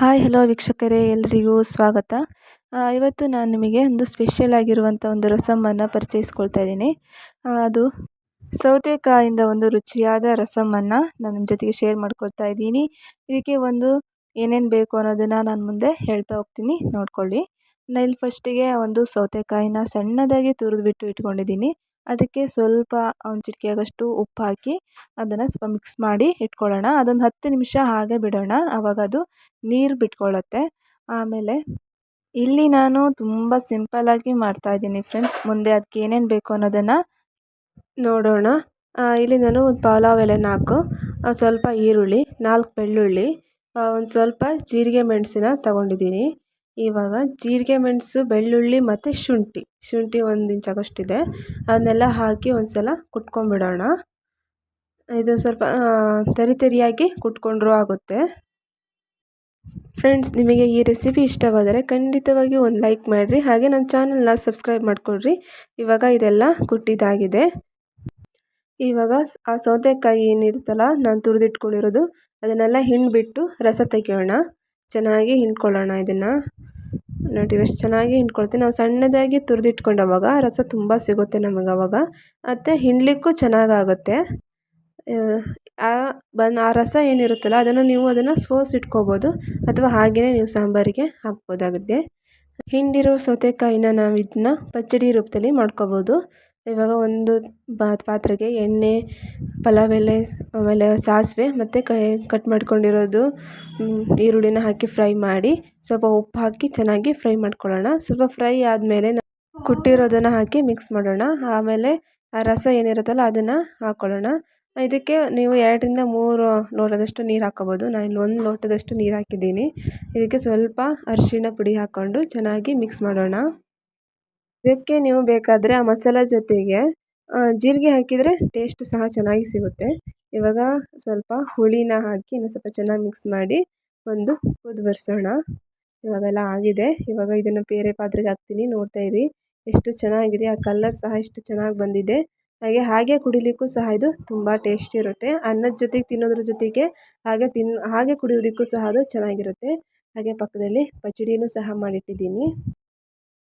Hi, hello ವೀಕ್ಷಕರೇ, ಎಲ್ರಿಗೂ ಸ್ವಾಗತ. ಇವತ್ತು ನಾನು ನಿಮಗೆ ಒಂದು ಸ್ಪೆಷಲ್ ಆಗಿರುವಂಥ ಒಂದು ರಸಮನ್ನು ಪರಿಚಯಿಸ್ಕೊಳ್ತಾ ಇದ್ದೀನಿ. ಅದು ಸೌತೆಕಾಯಿಂದ ಒಂದು ರುಚಿಯಾದ ರಸಮನ್ನು ನಾನು ನಿಮ್ಮ ಜೊತೆಗೆ ಶೇರ್ ಮಾಡ್ಕೊಳ್ತಾ ಇದ್ದೀನಿ. ಇದಕ್ಕೆ ಒಂದು ಏನೇನು ಬೇಕು ಅನ್ನೋದನ್ನು ನಾನು ಮುಂದೆ ಹೇಳ್ತಾ ಹೋಗ್ತೀನಿ. ನೋಡ್ಕೊಳ್ಳಿ. ನಾನು ಇಲ್ಲಿ ಫಸ್ಟಿಗೆ ಒಂದು ಸೌತೆಕಾಯಿನ ಸಣ್ಣದಾಗಿ ತುರಿದ್ಬಿಟ್ಟು ಇಟ್ಕೊಂಡಿದ್ದೀನಿ. ಅದಕ್ಕೆ ಸ್ವಲ್ಪ ಒಂದು ಚಿಟಿಕೆಯಾಗಷ್ಟು ಉಪ್ಪು ಹಾಕಿ ಅದನ್ನು ಸ್ವಲ್ಪ ಮಿಕ್ಸ್ ಮಾಡಿ ಇಟ್ಕೊಳ್ಳೋಣ. ಅದೊಂದು ಹತ್ತು ನಿಮಿಷ ಹಾಗೆ ಬಿಡೋಣ. ಆವಾಗ ಅದು ನೀರು ಬಿಟ್ಕೊಳ್ಳುತ್ತೆ ಆಮೇಲೆ ಇಲ್ಲಿ ನಾನು ತುಂಬ ಸಿಂಪಲ್ಲಾಗಿ ಮಾಡ್ತಾಯಿದ್ದೀನಿ ಫ್ರೆಂಡ್ಸ್ ಮುಂದೆ ಅದಕ್ಕೆ ಏನೇನು ಬೇಕು ಅನ್ನೋದನ್ನು ನೋಡೋಣ. ಇಲ್ಲಿ ನಾನು ಒಂದು ಪಲಾವ್ ಎಲೆ ನಾಲ್ಕು ಸ್ವಲ್ಪ ಈರುಳ್ಳಿ, ನಾಲ್ಕು ಬೆಳ್ಳುಳ್ಳಿ ಒಂದು ಸ್ವಲ್ಪ ಜೀರಿಗೆ ಮೆಣಸಿನ ತಗೊಂಡಿದ್ದೀನಿ. ಇವಾಗ ಜೀರಿಗೆ ಮೆಣಸು, ಬೆಳ್ಳುಳ್ಳಿ ಮತ್ತು ಶುಂಠಿ. ಶುಂಠಿ ಒಂದು ಇಂಚಾಗಷ್ಟಿದೆ ಅದನ್ನೆಲ್ಲ ಹಾಕಿ ಒಂದು ಸಲ ಕುಟ್ಕೊಂಡ್ಬಿಡೋಣ ಇದು ಸ್ವಲ್ಪ ತರಿ ತರಿಯಾಗಿ ಕುಟ್ಕೊಂಡ್ರೂ ಆಗುತ್ತೆ. ಫ್ರೆಂಡ್ಸ್, ನಿಮಗೆ ಈ ರೆಸಿಪಿ ಇಷ್ಟವಾದರೆ ಖಂಡಿತವಾಗಿ ಒಂದು ಲೈಕ್ ಮಾಡಿರಿ. ಹಾಗೆ ನನ್ನ ಚಾನಲ್ನ ಸಬ್ಸ್ಕ್ರೈಬ್ ಮಾಡ್ಕೊಳ್ರಿ. ಇವಾಗ ಇದೆಲ್ಲ ಕುಟ್ಟಿದ್ದಾಗಿದೆ. ಇವಾಗ ಆ ಸೌತೆಕಾಯಿ ಏನಿರುತ್ತಲ್ಲ, ನಾನು ತುರಿದಿಟ್ಕೊಂಡಿರೋದು, ಅದನ್ನೆಲ್ಲ ಹಿಂಡ್ಬಿಟ್ಟು ರಸ ತೆಗೆಯೋಣ. ಚೆನ್ನಾಗಿ ಹಿಂಡ್ಕೊಳ್ಳೋಣ ಇದನ್ನು. ನೋಡಿ ಎಷ್ಟು ಚೆನ್ನಾಗಿ ಹಿಂಡ್ಕೊಳ್ತೀವಿ ನಾವು ಸಣ್ಣದಾಗಿ ತುರಿದಿಟ್ಕೊಂಡವಾಗ ರಸ ತುಂಬ ಸಿಗುತ್ತೆ ನಮಗೆ ಅವಾಗ. ಮತ್ತು ಹಿಂಡ್ಲಿಕ್ಕೂ ಚೆನ್ನಾಗಾಗುತ್ತೆ. ಆ ಬನ್ ಆ ರಸ ಏನಿರುತ್ತಲ್ಲ ಅದನ್ನು ನೀವು ಅದನ್ನು ಸೋಸಿಟ್ಕೋಬೋದು ಅಥವಾ ಹಾಗೆಯೇ ನೀವು ಸಾಂಬಾರಿಗೆ ಹಾಕ್ಬೋದಾಗುತ್ತೆ. ಹಿಂಡಿರೋ ಸೌತೆಕಾಯಿನ ನಾವು ಇದನ್ನ ಪಚ್ಚಡಿ ರೂಪದಲ್ಲಿ ಮಾಡ್ಕೋಬೋದು. ಇವಾಗ ಒಂದು ಬಾತ್ ಪಾತ್ರೆಗೆ ಎಣ್ಣೆ ಪಲಾವ್ ಎಲೆ ಆಮೇಲೆ ಸಾಸಿವೆ ಮತ್ತು ಕೈ ಕಟ್ ಮಾಡ್ಕೊಂಡಿರೋದು ಈರುಳ್ಳಿನ ಹಾಕಿ ಫ್ರೈ ಮಾಡಿ, ಸ್ವಲ್ಪ ಉಪ್ಪು ಹಾಕಿ ಚೆನ್ನಾಗಿ ಫ್ರೈ ಮಾಡ್ಕೊಳ್ಳೋಣ. ಸ್ವಲ್ಪ ಫ್ರೈ ಆದಮೇಲೆ ಕುಟ್ಟಿರೋದನ್ನು ಹಾಕಿ ಮಿಕ್ಸ್ ಮಾಡೋಣ. ಆಮೇಲೆ ಆ ರಸ ಏನಿರುತ್ತಲ್ಲ ಅದನ್ನು ಹಾಕ್ಕೊಳ್ಳೋಣ ಇದಕ್ಕೆ ನೀವು ಎರಡರಿಂದ ಮೂರು ಲೋಟದಷ್ಟು ನೀರು ಹಾಕ್ಕೋಬೋದು. ನಾನು ಇಲ್ಲಿ ಒಂದು ಲೋಟದಷ್ಟು ನೀರು ಹಾಕಿದ್ದೀನಿ. ಇದಕ್ಕೆ ಸ್ವಲ್ಪ ಅರಿಶಿಣ ಪುಡಿ ಹಾಕ್ಕೊಂಡು ಚೆನ್ನಾಗಿ ಮಿಕ್ಸ್ ಮಾಡೋಣ. ಇದಕ್ಕೆ ನೀವು ಬೇಕಾದರೆ ಆ ಮಸಾಲೆ ಜೊತೆಗೆ ಜೀರಿಗೆ ಹಾಕಿದರೆ ಟೇಸ್ಟ್ ಸಹ ಚೆನ್ನಾಗಿ ಸಿಗುತ್ತೆ. ಇವಾಗ ಸ್ವಲ್ಪ ಹುಳಿನ ಹಾಕಿ ಇನ್ನು ಸ್ವಲ್ಪ ಚೆನ್ನಾಗಿ ಮಿಕ್ಸ್ ಮಾಡಿ ಒಂದು ಕುದ್ದು ಬರ್ಸೋಣ. ಇವಾಗೆಲ್ಲ ಆಗಿದೆ. ಇವಾಗ ಇದನ್ನು ಬೇರೆ ಪಾತ್ರೆಗೆ ಹಾಕ್ತೀನಿ. ನೋಡ್ತಾ ಇರಿ. ಎಷ್ಟು ಚೆನ್ನಾಗಿದೆ. ಆ ಕಲರ್ ಸಹ ಎಷ್ಟು ಚೆನ್ನಾಗಿ ಬಂದಿದೆ. ಹಾಗೆ ಹಾಗೆ ಕುಡಿಲಿಕ್ಕೂ ಸಹ ಇದು ತುಂಬ ಟೇಸ್ಟ್ ಇರುತ್ತೆ. ಅನ್ನದ ಜೊತೆಗೆ ತಿನ್ನೋದ್ರ ಜೊತೆಗೆ ಹಾಗೆ ತಿನ್, ಹಾಗೆ ಕುಡಿಯೋದಕ್ಕೂ ಸಹ ಅದು ಚೆನ್ನಾಗಿರುತ್ತೆ. ಹಾಗೆ ಪಕ್ಕದಲ್ಲಿ ಪಚಡಿನೂ ಸಹ ಮಾಡಿಟ್ಟಿದ್ದೀನಿ.